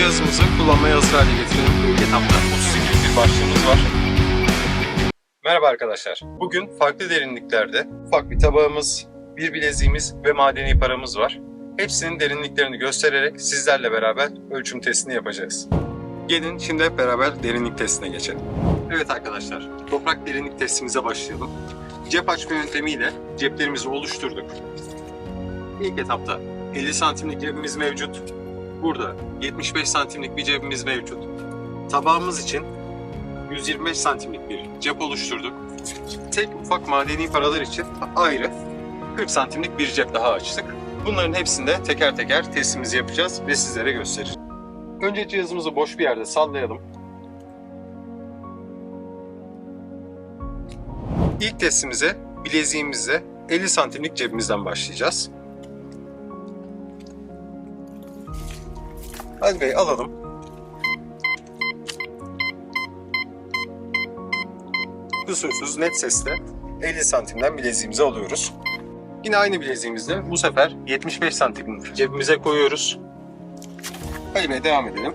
cihazımızı kullanmaya hazır hale getirelim. İlk etapta 38 bir başlığımız var. Merhaba arkadaşlar. Bugün farklı derinliklerde ufak bir tabağımız, bir bileziğimiz ve madeni paramız var. Hepsinin derinliklerini göstererek sizlerle beraber ölçüm testini yapacağız. Gelin şimdi hep beraber derinlik testine geçelim. Evet arkadaşlar, toprak derinlik testimize başlayalım. Cep açma yöntemiyle ceplerimizi oluşturduk. İlk etapta 50 santimlik cebimiz mevcut. Burada 75 santimlik bir cebimiz mevcut. Tabağımız için 125 santimlik bir cep oluşturduk. Tek ufak madeni paralar için ayrı 40 santimlik bir cep daha açtık. Bunların hepsinde teker teker testimizi yapacağız ve sizlere göstereceğim. Önce cihazımızı boş bir yerde sallayalım. İlk testimize bileziğimizle 50 santimlik cebimizden başlayacağız. Ali Bey alalım. Kusursuz net sesle 50 santimden bileziğimizi alıyoruz. Yine aynı bileziğimizle bu sefer 75 santim cebimize koyuyoruz. Ali Bey devam edelim.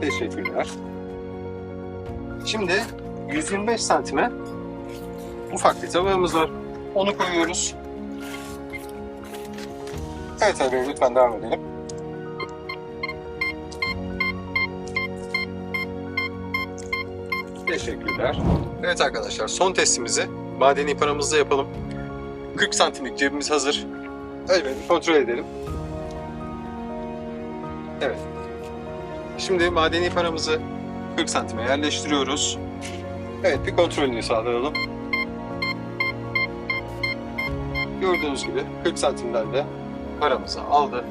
Teşekkürler. Şimdi 125 santime ufak bir tabağımız var. Onu koyuyoruz. Evet Bey lütfen devam edelim. Teşekkürler. Evet arkadaşlar son testimizi madeni paramızla yapalım. 40 santimlik cebimiz hazır. Bir kontrol edelim. Evet. Şimdi madeni paramızı 40 santime yerleştiriyoruz. Evet bir kontrolünü sağlayalım. Gördüğünüz gibi 40 santimden de paramızı aldı.